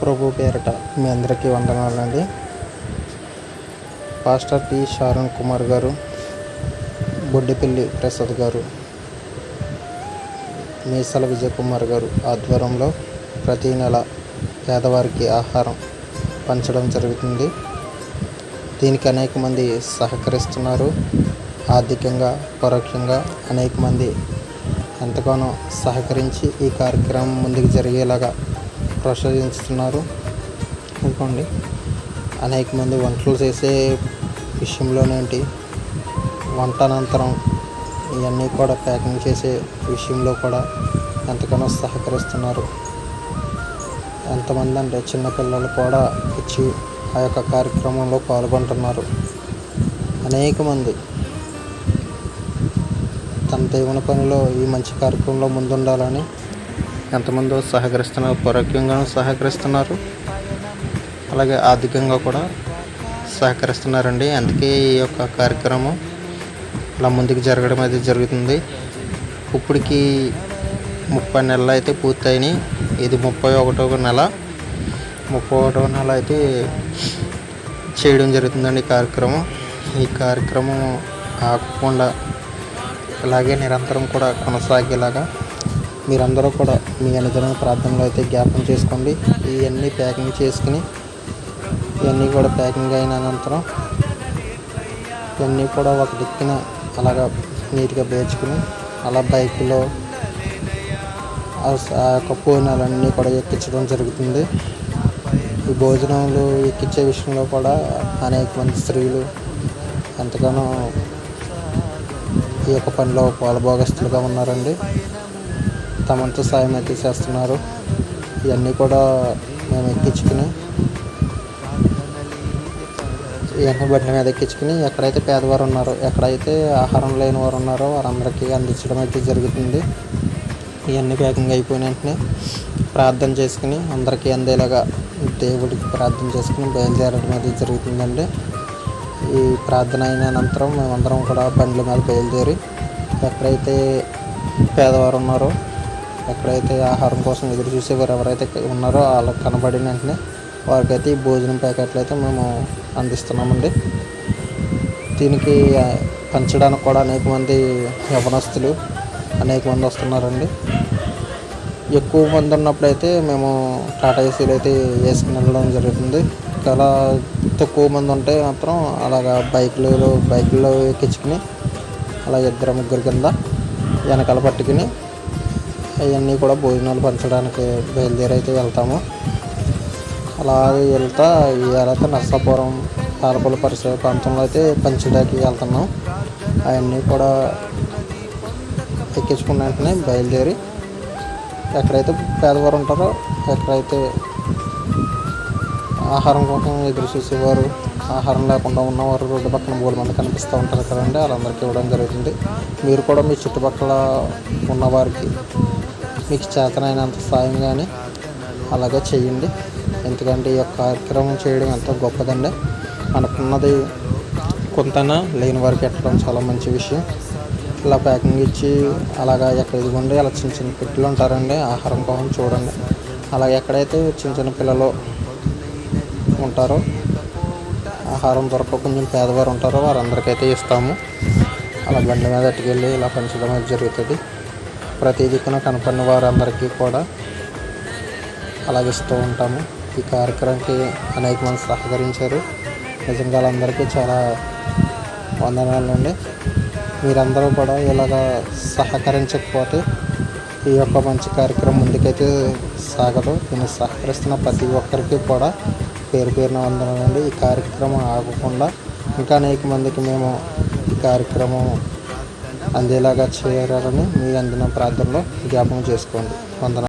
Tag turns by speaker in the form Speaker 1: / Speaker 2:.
Speaker 1: ప్రభు పేరట మీ అందరికీ వందనాలండి. పాస్టర్ టి షారుణ్ కుమార్ గారు బొడ్డిపల్లి ప్రసాద్ గారు మీసల విజయ్ కుమార్ గారు ఆధ్వర్యంలో ప్రతి నెల పేదవారికి ఆహారం పంచడం జరుగుతుంది. దీనికి అనేక మంది సహకరిస్తున్నారు. ఆర్థికంగా పరోక్షంగా అనేక మంది ఎంతగానో సహకరించి ఈ కార్యక్రమం ముందుకు జరిగేలాగా ప్రోత్సహిస్తున్నారు అనుకోండి అనేక మంది వంటలు చేసే విషయంలోనేంటి? వంట అనంతరం ఇవన్నీ కూడా ప్యాకింగ్ చేసే విషయంలో కూడా ఎంతగానో సహకరిస్తున్నారు. ఎంతమంది అంటే చిన్నపిల్లలు కూడా వచ్చి ఆ యొక్క కార్యక్రమంలో పాల్గొంటున్నారు. అనేక మంది తన దేవుని పనిలో ఈ మంచి కార్యక్రమంలో ముందుండాలని ఎంతమందో సహకరిస్తున్నారు పరోక్షంగానూ సహకరిస్తున్నారు. అలాగే ఆర్థికంగా కూడా సహకరిస్తున్నారండి. అందుకే ఈ యొక్క కార్యక్రమం ఇలా ముందుకు జరగడం అయితే జరుగుతుంది. ఇప్పటికి ముప్పై నెలలు అయితే పూర్తయినాయి. ఇది ముప్పై ఒకటవ నెల. ముప్పై ఒకటవ నెల అయితే చేయడం జరుగుతుందండి ఈ కార్యక్రమం. ఈ కార్యక్రమం ఆగకుండా ఇలాగే నిరంతరం కూడా కొనసాగేలాగా మీరందరూ కూడా మీ అనుదిన ప్రార్థనలో అయితే జ్ఞాపం చేసుకోండి. ఇవన్నీ ప్యాకింగ్ చేసుకుని ఇవన్నీ కూడా ప్యాకింగ్ అయిన అనంతరం ఇవన్నీ కూడా ఒక దిక్కున అలాగా నీట్గా పేర్చుకుని అలా బైక్లో ఆ యొక్క పూర్ణాలన్నీ కూడా ఎక్కించడం జరుగుతుంది. ఈ భోజనాలు ఎక్కించే విషయంలో కూడా అనేక మంది స్త్రీలు ఎంతగానో ఈ యొక్క పనిలో పాలుభాగస్తులుగా ఉన్నారండి. తమంతా సాయం అయితే చేస్తున్నారు. ఇవన్నీ కూడా మేము ఎక్కించుకుని ఇవన్నీ బండి మీద ఎక్కించుకుని ఎక్కడైతే పేదవారు ఉన్నారో ఎక్కడైతే ఆహారం లేని వారు ఉన్నారో వారందరికీ అందించడం అయితే జరుగుతుంది. ఇవన్నీ ప్యాకింగ్ అయిపోయిన వెంటనే ప్రార్థన చేసుకుని అందరికీ అందేలాగా దేవుడికి ప్రార్థన చేసుకుని బయలుదేరడం అయితే జరుగుతుందండి. ఈ ప్రార్థన అయిన అనంతరం మేమందరం కూడా బండ్ల మీద బయలుదేరి ఎక్కడైతే పేదవారు ఉన్నారో ఎక్కడైతే ఆహారం కోసం ఎదురు చూసేవారు ఎవరైతే ఉన్నారో వాళ్ళకి కనబడిన వెంటనే వారికైతే ఈ భోజనం ప్యాకెట్లు అయితే మేము అందిస్తున్నామండి. దీనికి పంచడానికి కూడా అనేక మంది యవనస్తులు అనేక మంది వస్తున్నారండి. ఎక్కువ మంది ఉన్నప్పుడైతే మేము టాటా ఏసీలు అయితే వేసుకుని వెళ్ళడం జరుగుతుంది. చాలా తక్కువ మంది ఉంటే మాత్రం అలాగా బైకులు బైకుల్లో ఎక్కించుకుని అలా ఇద్దరు ముగ్గురు కింద వెనకాల పట్టుకుని అవన్నీ కూడా భోజనాలు పంచడానికి బయలుదేరి అయితే వెళ్తాము. అలా వెళ్తా ఇవాళైతే నర్సాపురం పాలపల్లి పరిసర ప్రాంతంలో అయితే పంచడానికి వెళ్తున్నాం. అవన్నీ కూడా ఎక్కించుకున్న వెంటనే బయలుదేరి ఎక్కడైతే పేదవారు ఉంటారో ఎక్కడైతే ఆహారం కోసం ఎదురు చూసేవారు ఆహారం లేకుండా ఉన్నవారు రోడ్డు పక్కన మూడు మంది కనిపిస్తూ ఉంటారు కదండి వాళ్ళందరికీ ఇవ్వడం జరుగుతుంది. మీరు కూడా మీ చుట్టుపక్కల ఉన్నవారికి మీకు చేతనైనంత సాయం కానీ అలాగే చేయండి. ఎందుకంటే ఈ యొక్క కార్యక్రమం చేయడం ఎంతో గొప్పదండి. మనకున్నది కొంతైనా లేని వారికి ఎట్టడం చాలా మంచి విషయం. ఇలా ప్యాకింగ్ ఇచ్చి అలాగా ఎక్కడ ఇదిగోండి అలా చిన్న చిన్న పెట్టెలు ఉంటారండి. ఆహారం కోసం చూడండి. అలాగే ఎక్కడైతే చిన్న చిన్న పిల్లలు ఉంటారో ఆహారం దొరక కొంచెం పేదవారు ఉంటారో వారందరికైతే ఇస్తాము. అలా బండి మీద అట్టుకెళ్ళి ఇలా పెంచడం అనేది జరుగుతుంది. ప్రతి దిక్కున కనపడిన వారందరికీ కూడా అలాగిస్తూ ఉంటాము. ఈ కార్యక్రమానికి అనేక మంది సహకరించారు. నిజంగా వాళ్ళందరికీ చాలా వందనాలండి మీరందరూ కూడా ఇలాగ సహకరించకపోతే ఈ యొక్క మంచి కార్యక్రమం ముందుకైతే సాగదు. నేను సహకరిస్తున్న ప్రతి ఒక్కరికి కూడా పేరు పేరున వందనాలండి. ఈ కార్యక్రమం ఆగకుండా ఇంకా అనేక మందికి మేము ఈ కార్యక్రమం అందేలాగా చేయాలని మీ అందిన ప్రార్థనలో జ్ఞాపకం చేసుకోండి. వందన